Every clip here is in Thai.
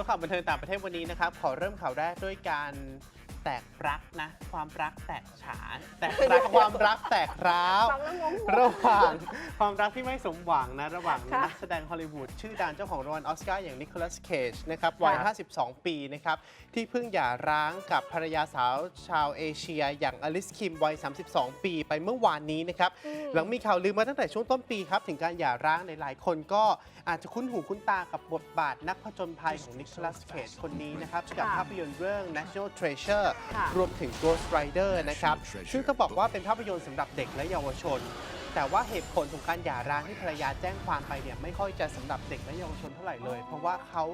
ตัวข่าวบันเทิงต่างประเทศวันนี้นะครับ ขอเริ่มข่าวแรกด้วยการ แตกรักนะ ความรักแตกฉานแตกรักความรักแตกร้าวฟังแล้วงงระหว่างความรักที่ไม่สมหวังนะ ระหว่างค่ะ นักแสดงฮอลลีวูดชื่อดังเจ้าของรางวัลออสการ์อย่างนิโคลัสเคจนะครับวัย ค่ะ 52 ปีนะครับ ที่เพิ่งหย่าร้างกับภรรยาสาวชาวเอเชีย อย่างอลิสคิมวัย 32 ปีไปเมื่อวานนี้นะครับ หลังมีข่าวลือมาตั้งแต่ช่วงต้นปีครับ ถึงการหย่าร้างในหลายคนก็อาจจะคุ้นหูคุ้นตากับบทบาทนักผจญภัยของนิโคลัสเคจคนนี้นะครับ กับค่ะภาพยนตร์เรื่อง National Treasure ค่ะรวมถึง Ghost Rider นะครับ Treasure ซึ่งต้องบอกว่าเป็นภาพยนตร์สำหรับเด็กและเยาวชน แต่ว่าเหตุผลของการหย่าร้างที่ภรรยาแจ้งความไปเนี่ยไม่ค่อยจะสำหรับเด็กและเยาวชนเท่าไหร่เลย เพราะว่าเขา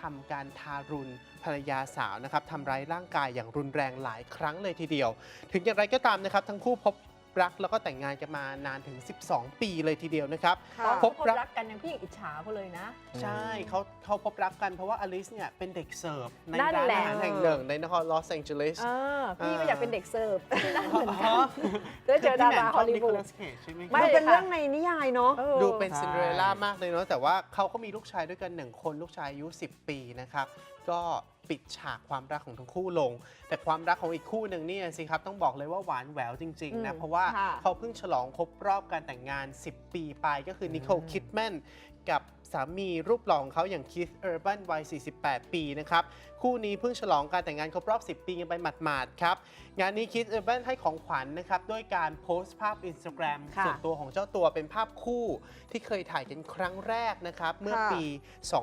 ทำการทารุณภรรยาสาวนะครับทำร้ายร่างกายอย่างรุนแรงหลายครั้งเลยทีเดียว ถึงอย่างไรก็ตามนะครับ ทั้งคู่พบ รักแล้วก็แต่งงานกันมานานถึง 12 ปีเลยทีเดียวนะครับ ตอนพพบบรัรักกกันยังพี่ยังอิจฉาเขาเลยนะ ใช่เขาเขาพบรักกันเพราะว่าอลิสเนี่ยเป็นเด็กเสิร์ฟในนั่นร้านแหละ อาหารแห่งหนึ่งในนครลอสแองเจลิส เออพี่ก็อ่าอยากเป็นเด็กเสิร์ฟที่นั่นเหมือนอ๋กัอนได้เจอดาราฮอลลีวูดนิโคลัสเคจใช่ไหมครับไม่มันเป็นเรื่องในนิยายเนาะ ออ ดูเป็นใช่ซินเดอเรลล่ามากเลยเนาะแต่ว่าเขาก็มีลูกชายด้วยกันหนึ่งคนลูกชายอายุ 10 ปีนะครับ ก็ปิดฉากความรักของทั้งคู่ลง แต่ความรักของอีกคู่หนึ่งเนี่ยสิครับต้องบอกเลยว่าหวานแหววจริงๆนะอืมเพราะว่าค่ะเขาเพิ่งฉลองครบรอบการแต่งงาน 10 ปีไปก็คือนิโคลคิดแมนกับสามีรูปหล่อของเขาอย่างคิสเออร์บันวัย 48 ปีนะครับ คู่นี้เพิ่งฉลองการแต่งงานครบรอบ 10 ปีกันไปหมาดๆครับ งานนี้คิสเออร์บันให้ของขวัญนะครับ ด้วยการโพสต์ภาพ Instagram ค่ะส่วนตัวของเจ้าตัวเป็นภาพคู่ที่เคยถ่ายกันครั้งแรกนะครับ เมื่อค่ะปี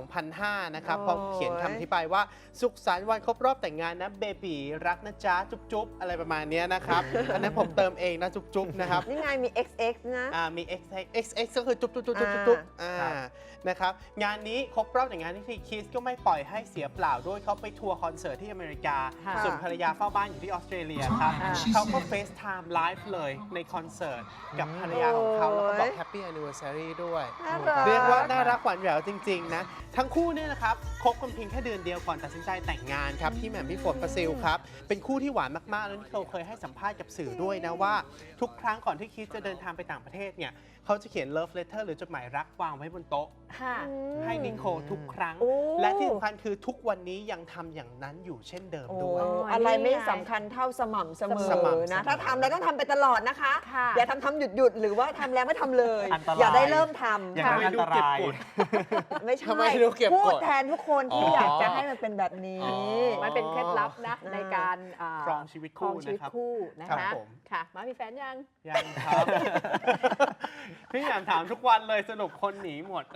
2005 นะครับโอ้ยพร้อมเขียนคำอธิบายว่าสุขสันต์วันครบรอบแต่งงานนะเบบีรักนะจ๊ะจุ๊บๆ อะไรประมาณเนี้ยนะครับ อันนั้นผมเติมเองนะจุ๊บๆนะครับ นี่ไงมี XX นะ อ่ามี X X X ก็คือจุ๊บจุ๊บจุ๊บจุ๊บจุ๊บจุ๊บอ่าครับนะครับงานนี้ครบรอบแต่งงานที่ทีคิสก็ไม่ปล่อยให้เสียเปล่าด้วยเขาไปทัวร์คอนเสิร์ตที่อเมริกา ค่ะส่วนภรรยาเฝ้าบ้านอยู่ที่ออสเตรเลียครับอ่า เขาก็เฟซไทม์ไลฟ์เลยในคอนเสิร์ต กับภรรยาของเขาแล้วก็บอกโอ้ยแฮปปี้แอนนิเวอร์ซารีด้วย น่ารัก เรียกว่าน่ารักหวานแหววจริง ๆ นะ ทั้งคู่เนี่ยนะครับคบกันเพียงแค่เดือนเดียวก่อนตัดสินใจแต่งงานครับพี่แหม่มพี่ฝนประซิลครับเป็นคู่ที่หวานมากๆแล้วนี่เขาเคยให้สัมภาษณ์กับสื่อด้วยนะว่า ทุกครั้งก่อนที่คิดจะเดินทางไปต่างประเทศเนี่ยเขาจะเขียน love letter หรือจดหมายรักวางไว้บนโต๊ะ ค่ะ ให้นิโคลทุกครั้ง โอ้ และที่สำคัญคือทุกวันนี้ยังทำอย่างนั้นอยู่เช่นเดิมด้วยโอ้อะไรไม่นี่ไงสำคัญเท่าสม่ำเสมสม่ำอเสมนะอถ้าทำแล้วต้องทำไปตลอดนะคะ ค่ะ อย่าทำทำหยุดหยุดหรือว่าทำแล้วไม่ทำเลย อันตราย อย่าได้เริ่มทอย่า ง ทำนั้นไมอันดูตเก็บรายกดำไม่ใช่ ทำไมดูเก็บกด พูดแทนทุกคนที่อ๋อออยากจะให้มันเป็นแบบนี้ อ๋อ มันเป็นเคล็ดลับนะอ่าในการอ่าครองชีวิตครอคู่งชีวิตนะครับ คู่นะครัคะบผม ค่ะมามีแฟนยัง ยังครับ พี่แหม่มถามทุกวันเลยสรุปคนหนีหมด